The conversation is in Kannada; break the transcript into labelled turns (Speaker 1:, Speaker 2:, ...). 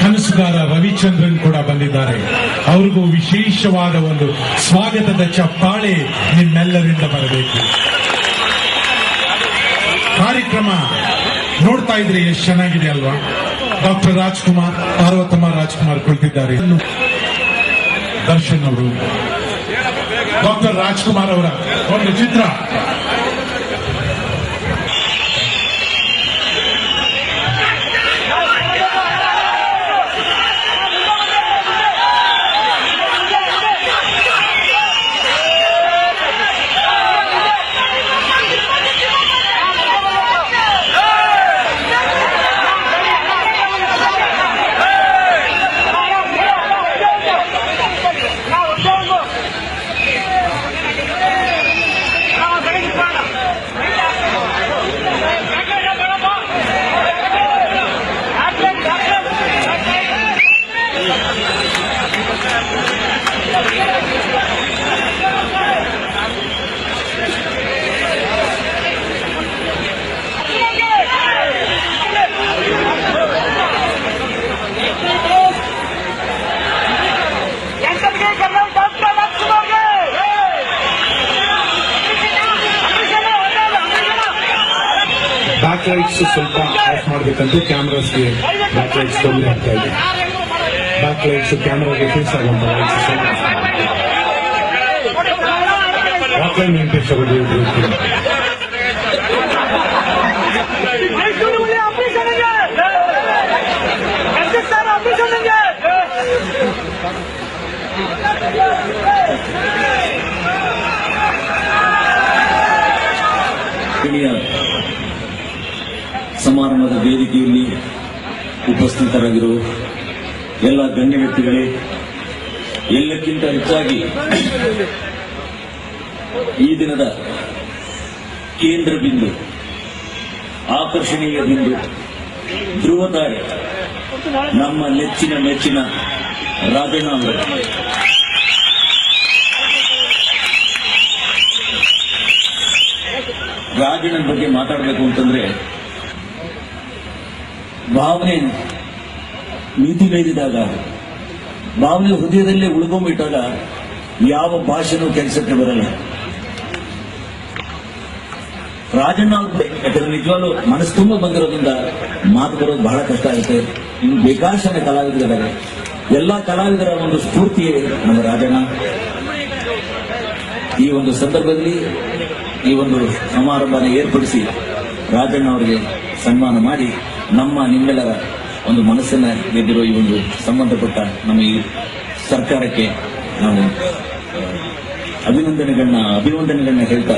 Speaker 1: ಕನಸುಗಾರ ರವಿಚಂದ್ರನ್ ಕೂಡ ಬಂದಿದ್ದಾರೆ. ಅವ್ರಿಗೂ ವಿಶೇಷವಾದ ಒಂದು ಸ್ವಾಗತದ ಚಪ್ಪಾಳೆ ನಿಮ್ಮೆಲ್ಲರಿಂದ ಬರಬೇಕು. ಕಾರ್ಯಕ್ರಮ ನೋಡ್ತಾ ಇದ್ರೆ ಎಷ್ಟು ಚೆನ್ನಾಗಿದೆ ಅಲ್ವಾ? ಡಾಕ್ಟರ್ ರಾಜ್ಕುಮಾರ್, ಪಾರ್ವತಮ್ಮ ರಾಜ್ಕುಮಾರ್ ಕುಳಿತಿದ್ದಾರೆ. ದರ್ಶನ್ ಅವರು, ಡಾಕ್ಟರ್ ರಾಜ್ಕುಮಾರ್ ಅವರ ಒಂದು ಚಿತ್ರ. ಬ್ಯಾಕ್ ಲೈಟ್ಸ್ ಸ್ವಲ್ಪ ಆಫ್ ಮಾಡಬೇಕಂತ ಕ್ಯಾಮ್ರಾಸ್ಗೆ ಬ್ಯಾಕ್ ಲೈಟ್ಸ್ ತೊಂದರೆ ಆಗ್ತಾ ಇದೆ ಬ್ಯಾಕ್ ಲೈಟ್ಸ್ ಕ್ಯಾಮ್ರಾಗೆ ಫೇಸ್ ಆಗುವಂತ ಲೈಟ್ಸ್ ಆಫ್ಲೈನ್ ವೆಂಕಟೇಶ್ ಅವರು
Speaker 2: ಸಮಾರಂಭದ ವೇದಿಕೆಯಲ್ಲಿ ಉಪಸ್ಥಿತರಾಗಿರುವ ಎಲ್ಲ ಗಣ್ಯ ವ್ಯಕ್ತಿಗಳೇ, ಎಲ್ಲಕ್ಕಿಂತ ಹೆಚ್ಚಾಗಿ ಈ ದಿನದ ಕೇಂದ್ರ ಬಿಂದು, ಆಕರ್ಷಣೀಯ ಬಿಂದು ಧ್ರುವತಾರೆ ನಮ್ಮ ನೆಚ್ಚಿನ ಮೆಚ್ಚಿನ ರಾಜಣ್ಣ ಅವರು ರಾಜಣ್ಣನ ಬಗ್ಗೆ ಮಾತಾಡಬೇಕು ಅಂತಂದ್ರೆ ಭಾವನೆ ಮಿತಿ ಮೀರಿದಾಗ ಭಾವನೆ ಹೃದಯದಲ್ಲೇ ಉಳ್ಕೊಂಡ್ಬಿಟ್ಟಾಗ ಯಾವ ಭಾಷೆನೂ ಕೆಲಸಕ್ಕೆ ಬರಲ್ಲ. ರಾಜಣ್ಣ ಅವ್ರ ಯಾಕಂದ್ರೆ ನಿಜವಾಗ್ಲು ಮನಸ್ಸು ತುಂಬ ಬಂದಿರೋದ್ರಿಂದ ಮಾತು ಬರೋದು ಬಹಳ ಕಷ್ಟ ಆಗುತ್ತೆ. ಇನ್ನು ಬೇಕಾದಷ್ಟು ಜನ ಕಲಾವಿದರಿದ್ದಾರೆ. ಎಲ್ಲಾ ಕಲಾವಿದರ ಒಂದು ಸ್ಫೂರ್ತಿಯೇ ನಮ್ಮ ರಾಜಣ್ಣ. ಈ ಒಂದು ಸಂದರ್ಭದಲ್ಲಿ ಈ ಒಂದು ಸಮಾರಂಭನ ಏರ್ಪಡಿಸಿ ರಾಜಣ್ಣ ಅವರಿಗೆ ಸನ್ಮಾನ ಮಾಡಿ ನಮ್ಮ ನಿಮ್ಮೆಲ್ಲರ ಒಂದು ಮನಸ್ಸನ್ನ ಗೆದ್ದಿರೋ ಈ ಒಂದು ಸಂಬಂಧಪಟ್ಟ ನಮ್ಮ ಈ ಸರ್ಕಾರಕ್ಕೆ ನಾವು ಅಭಿನಂದನೆಗಳನ್ನ ಅಭಿನಂದನೆಗಳನ್ನ ಹೇಳ್ತಾ